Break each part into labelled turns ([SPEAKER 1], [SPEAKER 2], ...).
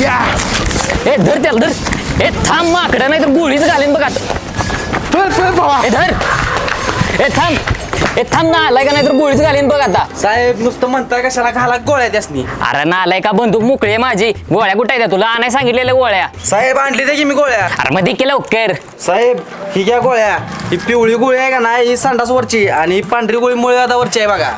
[SPEAKER 1] या!
[SPEAKER 2] ए धर त्याला धर. ए थांब माकडं नाही तर गोळीच घालीन बघ. आता
[SPEAKER 1] पळ पळ भावा
[SPEAKER 2] ए धर. ए थांब. ए थांब ना आलाय का नाही तर गोळीच घालीन बघ आता.
[SPEAKER 3] साहेब नुसतं म्हणताय कशाला घाला गोळ्या त्यासनी.
[SPEAKER 2] अरे ना आलाय का बंदूक मोकळी आहे माझी? गोळ्या कुठे आहेत तुला आणाय सांगितलेल्या गोळ्या.
[SPEAKER 3] साहेब आणली ते की मी गोळ्या.
[SPEAKER 2] अरे मग देखील लवकर.
[SPEAKER 3] साहेब ही घ्या गोळ्या. ही पिवळी गोळी आहे का नाही? ही संडासवरची. आणि ही पांढरी गोळी मुळव्याधावरची आहे बघा.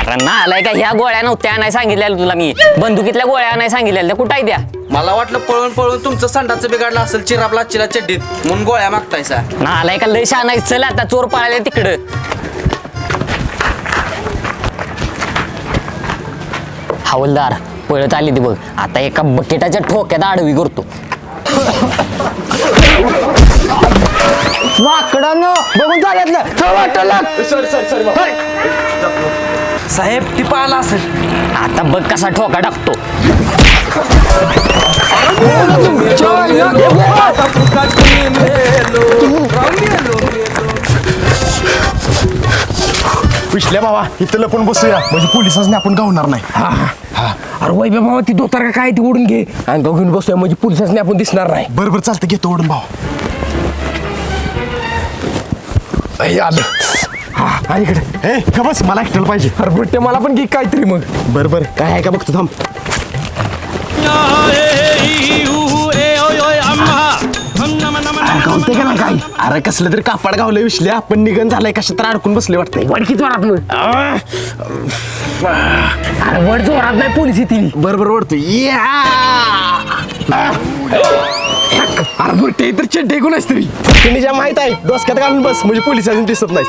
[SPEAKER 2] अरे ना आलाय का? ह्या गोळ्या नव्हत्या आणाय सांगितलेल्या तुला मी. बंदुकीतल्या गोळ्या सांगितलेल्या त्या कुठं आहे द्या
[SPEAKER 3] मला वाटलं पळून पळून तुमचं संडाचं बिघडलं असेल चिरापला चिरा चड्डीत. म्हणून गोळ्या मागतायसा
[SPEAKER 2] ना आलाय का? लय शहाणा आहे. चल आता चोर पळाले तिकडं. हवलदार पळत आली ती बघ. आता एका बकेटाच्या ठोक्यात आडवी करतो.
[SPEAKER 1] माकडांनो बघून चालत सॉरी सॉरी सॉरी
[SPEAKER 3] साहेब ती पाहिला असेल.
[SPEAKER 2] आता बघ कसा ठोका टाकतो.
[SPEAKER 1] पिशल्या बाबा इथं लपून बसूया. म्हणजे पोलिसांनी आपण गावणार नाही.
[SPEAKER 4] अरे वै बाबा ती दोतार का काय ती ओढून घे. आणि तो घेऊन बसूया म्हणजे पोलिसांनी आपण दिसणार नाही.
[SPEAKER 1] बरं बरं चालतं घेतो ओढून भावा.
[SPEAKER 4] अय, आलं. हा इकडे.
[SPEAKER 1] हे का बस मला एकट्याला पाहिजे.
[SPEAKER 4] अरे बुट्टे मला पण घे काहीतरी मग.
[SPEAKER 1] बरं बरं. काय आहे का बघतो थांब. गावते का ना काय? अरे कसलं तरी कापड गावलं विसल्या पण निघन झालंय कशा तर अडकून बसले वाटतंय.
[SPEAKER 4] वडकी जोरात मग? अरे वड जोरात नाही पोलीस येतील.
[SPEAKER 1] बरं बरं ओढतो या.
[SPEAKER 4] अरे बुट्टे तर चड्डे कोणाच तरी?
[SPEAKER 1] तुम्ही ज्या माहीत आहे डोसक्यात घालून बस म्हणजे पोलिसांनी दिसत नाही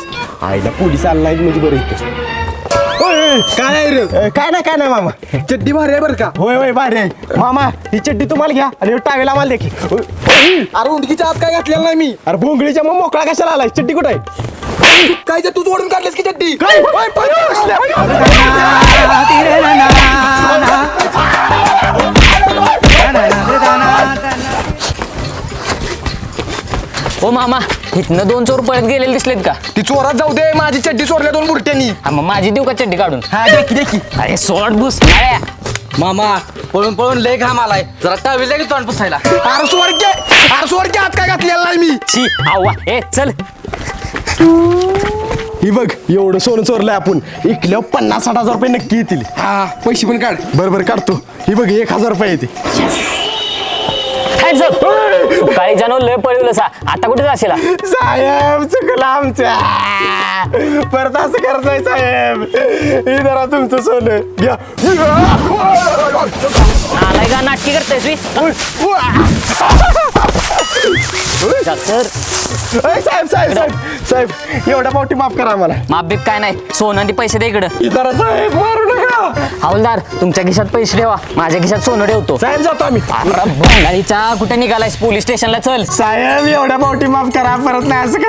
[SPEAKER 1] आईला पोलीस आला नाही म्हणजे बरं इथं. काय रे? काय नाही काय नाही मामा.
[SPEAKER 4] चड्डी भारी आहे बरं का?
[SPEAKER 1] होय होय भारी आहे. मामा ही चड्डी तुम्हाला घ्या आणि टावेल आम्हाला देखील
[SPEAKER 4] अरे उंडकीच्या आत काय घातलेलं नाही मी?
[SPEAKER 1] अरे भोंगळीच्या मग मोकळा कशाला आलाय? चड्डी कुठे आहे?
[SPEAKER 4] काय ते तूच ओढून काढलीस की चड्डी?
[SPEAKER 2] मामा इथनं दोन चोर पळत गेलेले दिसलेत का?
[SPEAKER 4] ती चोरात जाऊ दे माझी चड्डी चोरल्या दोन बुरट्यांनी.
[SPEAKER 2] हा मग माझी देऊ का चड्डी काढून?
[SPEAKER 1] हा देखी देखी
[SPEAKER 2] अरे सोड नाळ्या.
[SPEAKER 3] मामा पळून पळून लय घाम आलाय. जरा टावेल की तोंड पुसायला.
[SPEAKER 4] अरे सोड के अरे सोड के आत काय घातलेलं नाही मी?
[SPEAKER 2] छी आवा ए चल.
[SPEAKER 1] ही बघ एवढं सोनं चोरलंय आपण. इकल्यावर पन्नास साठ हजार रुपये नक्की येतील.
[SPEAKER 4] हा पैसे पण काढ.
[SPEAKER 1] बरं बरं काढतो. ही बघ एक हजार रुपये येते.
[SPEAKER 2] Hands up. सकाळी जाणो लय पळवलं सा. आता कुठे जाशील?
[SPEAKER 1] साहेब चुकलं आमच्या. परत असं करत नाही साहेब. हे जरा तुमचं सोनं घ्या.
[SPEAKER 2] आलाय का? नाटकी करतेस तर
[SPEAKER 1] अय, साहेब साहेब साहेब साहेब एवढ्या पावटी माफ करा आम्हाला.
[SPEAKER 2] माप बीप काय नाही सोनं ती पैसे दे इकडं.
[SPEAKER 1] जरा साहेब मारू नका.
[SPEAKER 2] हवलदार तुमच्या खिशात पैसे ठेवा माझ्या खिशात सोनं ठेवतो.
[SPEAKER 1] साहेब जातो आम्ही.
[SPEAKER 2] अरे बंगालीचा कुठे निघालायस? पोलीस स्टेशनला चल.
[SPEAKER 1] साहेब एवढ्या पावटी माफ करा परत नाही असं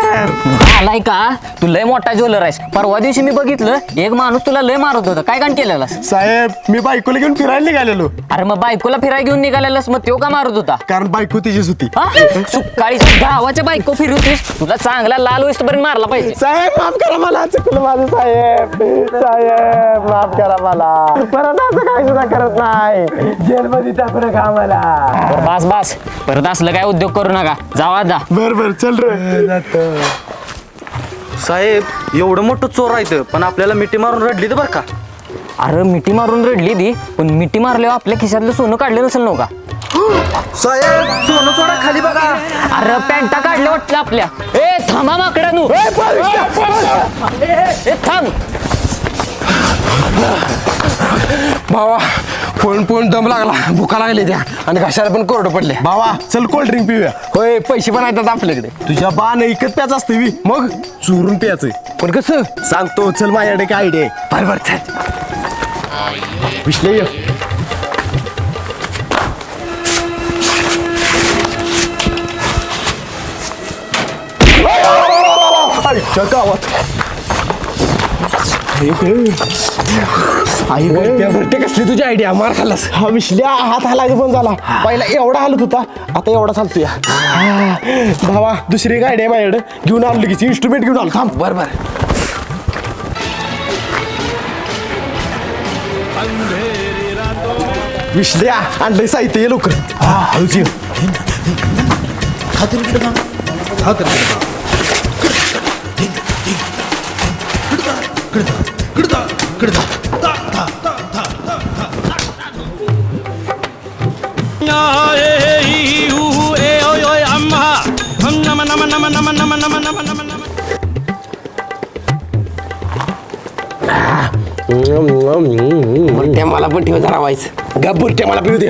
[SPEAKER 2] आलाय का? तू लय मोठा ज्वेलर आहेस. परवा दिवशी मी बघितलं एक माणूस तुला लय मारत होता. काय कांड केलेला?
[SPEAKER 1] साहेब मी बायकोला घेऊन फिरायला निघालेलो.
[SPEAKER 2] अरे मग बायकोला फिराय घेऊन निघालेलास मग तो का मारत होता?
[SPEAKER 1] कारण बायको तिचीच होती.
[SPEAKER 2] हा? सुकाळीच्या गावाच्या बायको फिरवतीस तुला चांगला लाल पर्यंत मारला पाहिजे.
[SPEAKER 1] साहेब माफ करा मला चुकलं माझं साहेब. साहेब माफ करा मला. परत असं काय सुद्धा करत नाही. जेलमध्ये टाकू नका आम्हाला.
[SPEAKER 2] बास बास. परत असलं काय उद्योग करू नका. जावा जा
[SPEAKER 1] बर बर चल रे.
[SPEAKER 3] साहेब एवढं मोठं चोर आहे पण आपल्याला मिठी मारून रडली तर बरं का?
[SPEAKER 2] अरे मिठी मारून रडली ती पण मिठी मारल्यावर आपल्या खिशातलं सोनं काढलं नसेल नव्हता
[SPEAKER 3] साहेब सोनं सोडा खाली बघा.
[SPEAKER 2] अरे पॅन्टा काढल्या वाटलं आपल्या. ए थांबा माकडा नू ए थांब.
[SPEAKER 4] भावा पळून पळून दम लागला भुका लागली त्या आणि घशाला पण कोरडं पडले
[SPEAKER 1] बाबा चल कोल्ड ड्रिंक पिऊया
[SPEAKER 4] होय पैसे पण आहेत आपल्याकडे
[SPEAKER 1] तुझ्या बाण इकत प्याच असते मी मग चोरून प्यायचं
[SPEAKER 4] पण कसं
[SPEAKER 1] सांगतो चल माझ्याकडे काय आयडिया आहे
[SPEAKER 4] बरं बरं चल
[SPEAKER 1] विश्लेय आईच्या गावात आई
[SPEAKER 4] कसली तुझी आयडिया मार खाल्लास.
[SPEAKER 1] हा विश्ल्या हात हालायचा पण झाला. पहिला एवढा हालत होता आता एवढा चालतोय. हा. भावा दुसरी गाडी आहे माझ्याकडे. घेऊन आलो लगेच इन्स्ट्रुमेंट घेऊन आलो थांब.
[SPEAKER 4] बरं बरं.
[SPEAKER 1] विश्ल्या आणलंय साहित्य ये लवकर. हा हळूच ये.
[SPEAKER 4] बुरट्या मला पण ठेव जरा व्हायचं
[SPEAKER 1] गप बुरट्या मला पिऊ दे.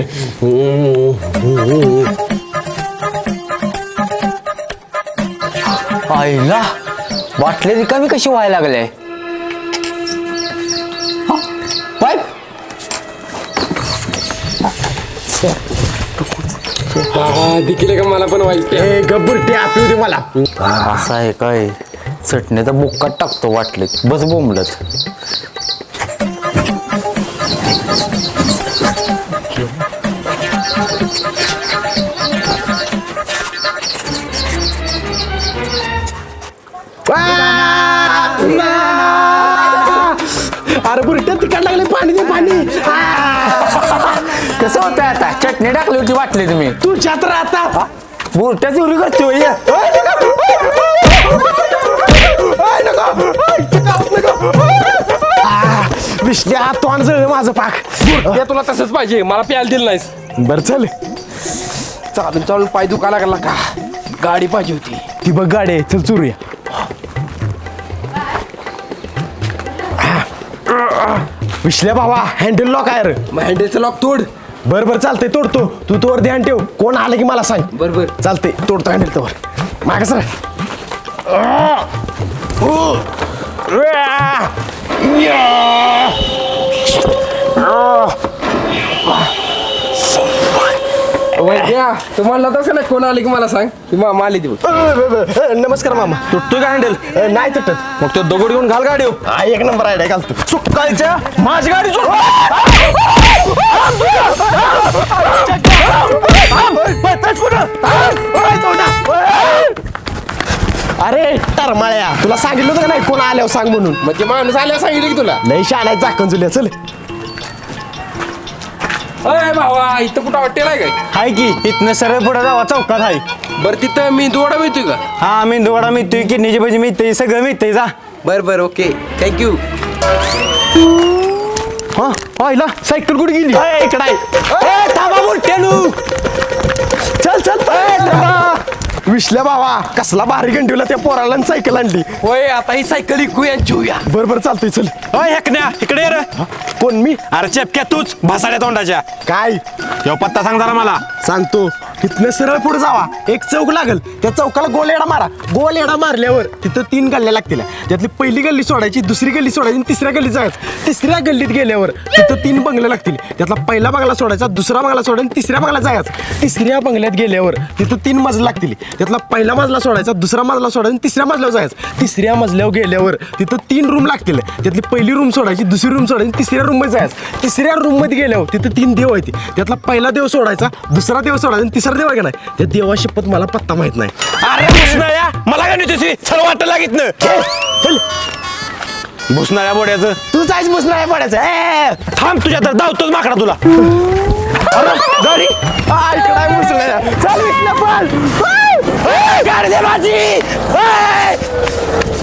[SPEAKER 2] आईला बाटले रिकामी कशी व्हायला लागले?
[SPEAKER 4] दिकीले का मला पण व्हायचं
[SPEAKER 1] ए गप बुरट्या पिऊ दे मला.
[SPEAKER 3] असं आहे काय? चटणीचा बुक्कात टाकतो वाटले. बस बोंबलत
[SPEAKER 1] अरे बुरट्या तिकड लागले पाणी दे पाणी.
[SPEAKER 2] कसं होतं आता? चटणी टाकली होती वाटली तुम्ही.
[SPEAKER 1] तू छात्र आता.
[SPEAKER 2] बुरट्या चोरी करतो
[SPEAKER 1] विश्ल्या तोंड जळलं माझं पाक.
[SPEAKER 4] बुरट्या तुला तसंच पाहिजे. मला प्यायला दिलं नाहीस.
[SPEAKER 1] बर चल.
[SPEAKER 4] चालून चालून पाय दुखा लागला का? गाडी पाहिजे होती.
[SPEAKER 1] ती बघ गाडी आहे. चल चुरूया. विश्ल्या भावा हँडल लॉक आहे रे.
[SPEAKER 4] मग हँडलचं लॉक तोड.
[SPEAKER 1] बर बर चालतंय तोडतो. तू तोवर ध्यान ठेव. कोण आलं की मला सांग.
[SPEAKER 4] बर बर.
[SPEAKER 1] चालतंय तोडतो हँडल तोवर. माग सर
[SPEAKER 4] वैद्या तुम्हाला तसं नाही? कोण आले की मला सांग? ती मामा आली देऊ
[SPEAKER 1] नमस्कार मामा.
[SPEAKER 3] तुटतोय का हँडल
[SPEAKER 1] अ, नाही तुटत.
[SPEAKER 3] मग तो दगड घेऊन घाल गाडी
[SPEAKER 1] एक नंबर आयडिया घालतो.
[SPEAKER 3] चुकायच्या माझी गाडी
[SPEAKER 1] अरे सांगितलं होतं का नाही? कोण आल्यावर सांग म्हणून.
[SPEAKER 4] मग ते माणूस आल्यावर सांगितलं की तुला.
[SPEAKER 1] लई शाळा चाकण जुल्या चल.
[SPEAKER 4] अय भावा इथं कुठं हॉटेल आहे काय?
[SPEAKER 3] हाय की इथनं सरळ पुढे जावा चौकात आहे
[SPEAKER 4] बरं तिथं मी दोडा मिळतोय का?
[SPEAKER 3] हा मेंदूवडा मिळतोय किडनीची भाजी मिळते सगळं मिळतंय जा.
[SPEAKER 4] बरं बरं ओके. थँक्यू
[SPEAKER 3] हा पाहिला सायकल कुठे गेली?
[SPEAKER 1] इकडे आहे. थांबा बुरट्यानू विश्ल्या बाबा. कसला भारी गंडीवला त्या पोराला आणि सायकल आणली.
[SPEAKER 4] होय आता ही सायकल इकू यांची होऊया
[SPEAKER 1] बर बर चालतंय चल.
[SPEAKER 5] अय हेकण्या इकडे ये रे.
[SPEAKER 1] कोण मी?
[SPEAKER 5] अरे चेपक्या तूच भासाड्या तोंडाच्या.
[SPEAKER 1] काय?
[SPEAKER 5] यो पत्ता सांग जरा मला.
[SPEAKER 1] सांगतो. तिथनं सरळ पुढे जावा. एक चौक लागल. त्या चौकाला गोल येडा मारा. गोल येडा मारल्यावर तिथं तीन गल्ल्या लागतील. त्यातली पहिली गल्ली सोडायची दुसरी गल्ली सोडायची आणि तिसऱ्या गल्लीत जायचं. तिसऱ्या गल्लीत गेल्यावर तिथं तीन बंगले लागतील. त्यातला पहिला बंगला सोडायचा दुसरा बंगला सोडायचा आणि तिसऱ्या बंगला जायचं. तिसऱ्या बंगल्यात गेल्यावर तिथं तीन मजले लागतील. त्यातला पहिला मजला सोडायचा दुसरा मजला सोडायचा आणि तिसऱ्या मजल्यावर जायचं. तिसऱ्या मजल्यावर गेल्यावर तिथं तीन रूम लागतील. त्यातली पहिली रूम सोडायची दुसरी रूम सोडायची तिसऱ्या रूममध्ये जायचं. तिसऱ्या रूममध्ये गेल्यावर तिथं तीन देव आहेत. त्यातला पहिला देव सोडायचा दुसरा देव सोडायचा आणि तिसरा देव आहे नाही त्या देवाशी पत मला पत्ता माहीत नाही.
[SPEAKER 5] अरे भुसनाळ्या! मला काय नाही तुझी? सर्व वाटत लागित भुसनाळ्या बोड्याचं.
[SPEAKER 1] तू जायच पडायचं ए,
[SPEAKER 5] थांब तुझ्या तर धावतोच माकडा तुला.
[SPEAKER 1] अरे, गाडी. आ, इकडं आहे मुसळ्या. चल माझी!